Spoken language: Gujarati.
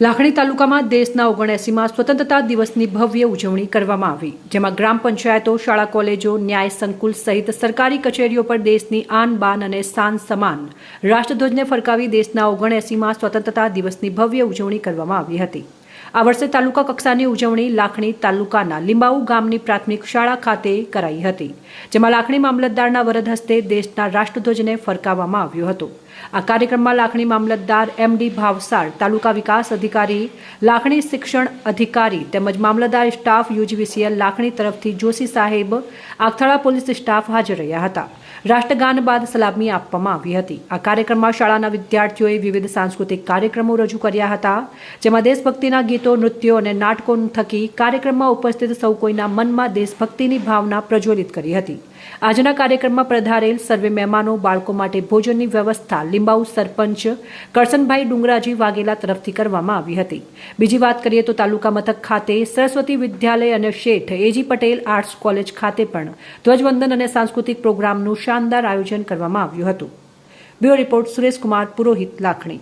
લાખણી તાલુકામાં દેશના ઓગણએસીમાં સ્વતંત્રતા દિવસની ભવ્ય ઉજવણી કરવામાં આવી, જેમાં ગ્રામ પંચાયતો, શાળા કોલેજો, ન્યાય સંકુલ સહિત સરકારી કચેરીઓ પર દેશની આન બાન અને સાન સમાન રાષ્ટ્રધ્વજને ફરકાવી દેશના ઓગણએસીમાં સ્વતંત્રતા દિવસની ભવ્ય ઉજવણી કરવામાં આવી હતી. આ વર્ષે તાલુકા કક્ષાની ઉજવણી લાખણી તાલુકાના લીંબાઉ ગામની પ્રાથમિક શાળા ખાતે કરાઈ હતી, જેમાં લાખણી મામલતદારના વરદ હસ્તે દેશના રાષ્ટ્રધ્વજને ફરકાવવામાં આવ્યો હતો. આ કાર્યક્રમમાં લાખણી મામલતદાર એમડી ભાવસાર, તાલુકા વિકાસ અધિકારી, લાખણી શિક્ષણ અધિકારી તેમજ મામલતદાર સ્ટાફ યુજીવીસીએલ લાખણી તરફથી જોશી સાહેબ આખથાળા પોલીસ સ્ટાફ હાજર રહ્યા હતા. રાષ્ટ્રગાન બાદ સલામી આપવામાં આવી હતી. આ કાર્યક્રમમાં શાળાના વિદ્યાર્થીઓએ વિવિધ સાંસ્કૃતિક કાર્યક્રમો રજૂ કર્યા હતા, જેમાં દેશભક્તિના ગીતો, નૃત્યો અને નાટકો થકી કાર્યક્રમમાં ઉપસ્થિત સૌ કોઈના મનમાં દેશભક્તિની ભાવના પ્રજ્વલિત કરી હતી. આજના કાર્યક્રમમાં પ્રધારેલ સર્વે મહેમાનો બાળકો માટે ભોજનની વ્યવસ્થા લીંબાઉ સરપંચ કરસનભાઈ ડુંગરાજી વાઘેલા તરફથી કરવામાં આવી હતી. બીજી વાત કરીએ તો તાલુકા મથક ખાતે સરસ્વતી વિદ્યાલય અને શેઠ એજી પટેલ આર્ટ્સ કોલેજ ખાતે પણ ધ્વજવંદન અને સાંસ્કૃતિક પ્રોગ્રામનું શાનદાર આયોજન કરવામાં આવ્યું હતું. Bureau report Sureshkumar, Purohit Lakhani.